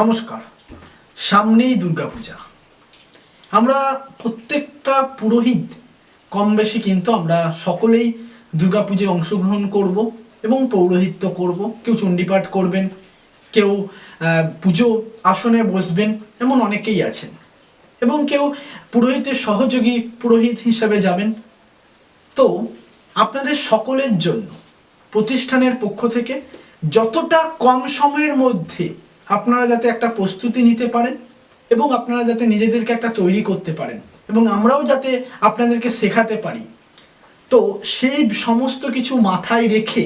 নমস্কার, সামনেই দুর্গাপূজা। আমরা প্রত্যেকটা পুরোহিত কম বেশি কিন্তু আমরা সকলেই দুর্গাপুজোয় অংশগ্রহণ করব এবং পৌরোহিত্য করব। কেউ চণ্ডীপাঠ করবেন, কেউ পুজো আসনে বসবেন এমন অনেকেই আছেন। এবং কেউ পুরোহিতের সহযোগী পুরোহিত হিসাবে যাবেন। তো আপনাদের সকলের জন্য প্রতিষ্ঠানের পক্ষ থেকে যতটা কম সময়ের মধ্যে আপনারা যাতে একটা প্রস্তুতি নিতে পারেন এবং আপনারা যাতে নিজেদেরকে একটা তৈরি করতে পারেন এবং আমরাও যাতে আপনাদেরকে শেখাতে পারি। তো সেই সমস্ত কিছু মাথায় রেখে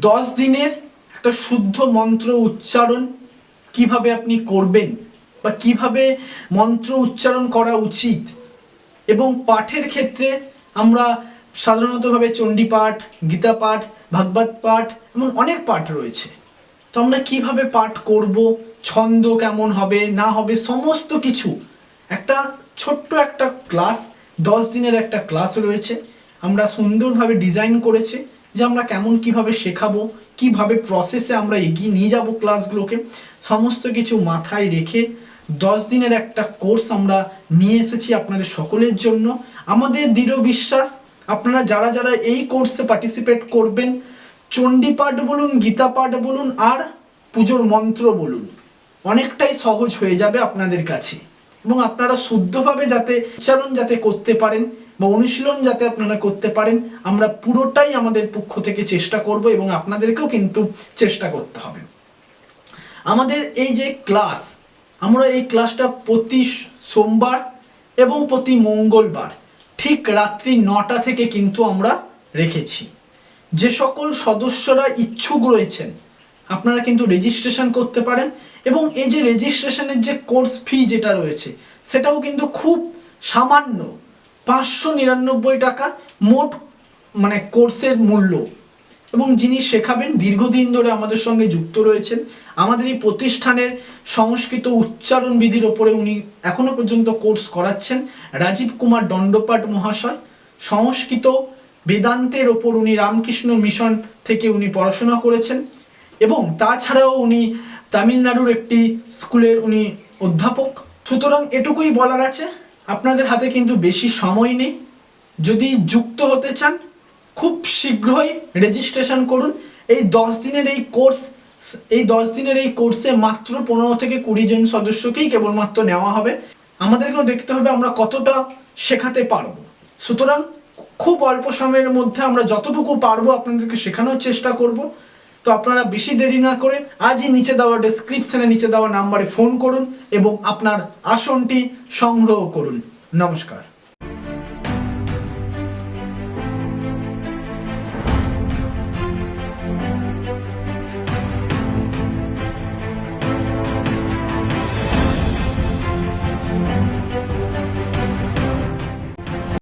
দশ দিনের একটা শুদ্ধ মন্ত্র উচ্চারণ কীভাবে আপনি করবেন বা কীভাবে মন্ত্র উচ্চারণ করা উচিত এবং পাঠের ক্ষেত্রে আমরা সাধারণতভাবে চণ্ডী পাঠ গীতা পাঠ ভাগবত পাঠ এবং অনেক পাঠ রয়েছে। তো আমরা কীভাবে পাঠ করব, ছন্দ কেমন হবে, না হবে, সমস্ত কিছু। একটা ছোট্ট একটা ক্লাস, দশ দিনের একটা ক্লাস রয়েছে। আমরা সুন্দরভাবে ডিজাইন করেছি যে আমরা কেমন কীভাবে শেখাবো, কীভাবে প্রসেসে আমরা এগিয়ে নিয়ে যাব ক্লাসগুলোকে। সমস্ত কিছু মাথায় রেখে দশ দিনের একটা কোর্স আমরা নিয়ে এসেছি আপনাদের সকলের জন্য। আমাদের দৃঢ় বিশ্বাস, আপনারা যারা যারা এই কোর্সে পার্টিসিপেট করবেন চণ্ডী পাঠ বলুন গীতা পাঠ বলুন, আর পুজোর মন্ত্র বলুন। অনেকটাই সহজ হয়ে যাবে আপনাদের কাছে। এবং আপনারা শুদ্ধভাবে যাতে উচ্চারণ যাতে করতে পারেন বা অনুশীলন যাতে আপনারা করতে পারেন, আমরা পুরোটাই আমাদের পক্ষ থেকে চেষ্টা করব এবং আপনাদেরকেও কিন্তু চেষ্টা করতে হবে। আমাদের এই যে ক্লাস, আমরা এই ক্লাসটা প্রতি সোমবার এবং প্রতি মঙ্গলবার, ঠিক রাত্রি নটা থেকে কিন্তু আমরা রেখেছি। যে সকল সদস্যরা ইচ্ছুক রয়েছেন আপনারা কিন্তু রেজিস্ট্রেশন করতে পারেন এবং এই যে রেজিস্ট্রেশনের যে কোর্স ফি যেটা রয়েছে, সেটাও কিন্তু খুব সামান্য, পাঁচশো নিরানব্বই টাকা মোট মানে কোর্সের মূল্য। এবং যিনি শেখাবেন, দীর্ঘদিন ধরে আমাদের সঙ্গে যুক্ত রয়েছেন, আমাদের এই প্রতিষ্ঠানের সংস্কৃত উচ্চারণ বিধির ওপরে উনি এখনও পর্যন্ত কোর্স করাচ্ছেন, রাজীব কুমার দণ্ডপাট মহাশয়। সংস্কৃত বেদান্তের ওপর উনি রামকৃষ্ণ মিশন থেকে উনি পড়াশোনা করেছেন। এবং তাছাড়াও উনি তামিলনাড়ুর একটি স্কুলের উনি অধ্যাপক। সুতরাং এটুকুই বলার আছে, আপনাদের হাতে কিন্তু বেশি সময় নেই। যদি যুক্ত হতে চান, খুব শীঘ্রই রেজিস্ট্রেশন করুন। এই দশ দিনের এই কোর্স এই দশ দিনের এই কোর্সে মাত্র পনেরো থেকে কুড়ি জন সদস্যকেই কেবলমাত্র নেওয়া হবে। আমাদেরকেও দেখতে হবে আমরা কতটা শেখাতে পারব। সুতরাং খুব অল্প সময়ের মধ্যে আমরা যতটুকু পারব আপনাদেরকে শেখানোর চেষ্টা করব। তো আপনারা বেশি দেরি না করে আজই নিচে দেওয়া ডেসক্রিপশনে নিচে দেওয়া নাম্বারে ফোন করুন এবং আপনার আসনটি সংগ্রহ করুন। নমস্কার।